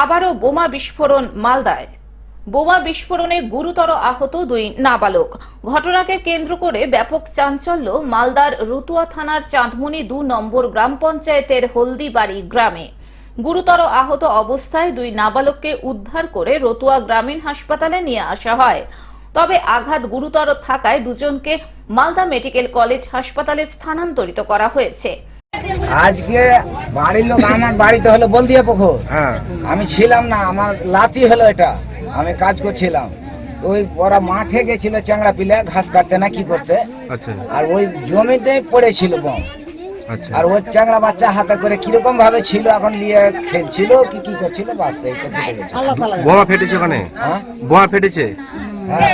আবারও বোমা বিস্ফোরণ মালদায়। বোমা বিস্ফোরণে গুরুতর আহত দুই নাবালক। ঘটনাকে কেন্দ্র করে ব্যাপক চাঞ্চল্য মালদার রতুয়া থানার চাঁদমুনি দু নম্বর গ্রাম পঞ্চায়েতের হলদিবাড়ি গ্রামে। গুরুতর আহত অবস্থায় দুই নাবালককে উদ্ধার করে রতুয়া গ্রামীণ হাসপাতালে নিয়ে আসা হয়। তবে আঘাত গুরুতর থাকায় দুজনকে মালদা মেডিকেল কলেজ হাসপাতালে স্থানান্তরিত করা হয়েছে। আজকে বাড়ির লোক আমার বাড়িতে হলো বলদিয়া পুকুর। হ্যাঁ। আমি ছিলাম না আমার লাতি হলো এটা। আমি কাজ করছিলাম। ওই ওরা মাঠে গেছিল চ্যাংড়া পিলে ঘাস কাটতে না কি করতে। আচ্ছা। আর ওই জমিতে পড়েছিল বম আচ্ছা। আর ওই চ্যাংড়া বাচ্চা হাতে করে কীরকম ভাবে ছিল এখন নিয়ে খেলছিল কি কি করছিল বাস এই তো ফুটে গেছে। বোমা ফেটেছে ওখানে? হ্যাঁ। বোমা ফেটেছে? হ্যাঁ।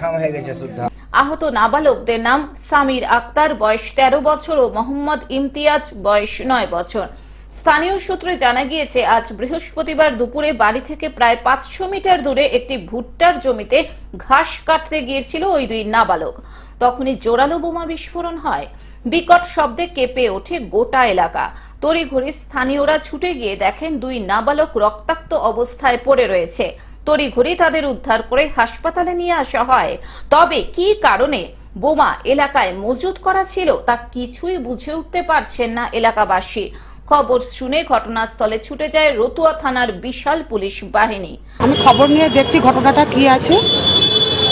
খাম হয়ে গেছে শুদ্ধ। আহত নাবালকদের নাম সামির আক্তার, বয়স তেরো বছর, ও মোহাম্মদ ইমতিয়াজ, বয়স নয় বছর। স্থানীয় সূত্রে জানা গিয়েছে, আজ বৃহস্পতিবার দুপুরে বাড়ি থেকে প্রায় পাঁচশো মিটার দূরে একটি ভুট্টার জমিতে ঘাস কাটতে গিয়েছিল ওই দুই নাবালক। তখনই জোরালো বোমা বিস্ফোরণ হয়। বিকট শব্দে কেঁপে ওঠে গোটা এলাকা। তড়িঘড়ি স্থানীয়রা ছুটে গিয়ে দেখেন দুই নাবালক রক্তাক্ত অবস্থায় পড়ে রয়েছে। তড়িঘড়ি তাদের উদ্ধার করে হাসপাতালে নিয়ে আসা হয়। তবে কি কারণে বোমা এলাকায় মজুত করা ছিল তা কিছুই বুঝে উঠতে পারছেন না এলাকাবাসী। খবর শুনে ঘটনাস্থলে ছুটে যায় রতুয়া থানার বিশাল পুলিশ বাহিনী। আমি খবর নিয়ে দেখছি ঘটনাটা কি আছে।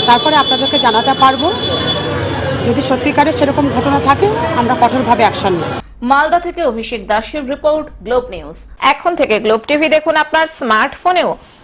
তারপরে আপনাদেরকে জানাতে পারব। যদি সত্যিকারের সেরকম ঘটনা থাকে আমরা কঠোরভাবে অ্যাকশন নেব। মালদা থেকে অভিষেক দাসের রিপোর্ট গ্লোব নিউজ। এখন থেকে গ্লোব টিভি দেখুন আপনার স্মার্টফোনেও।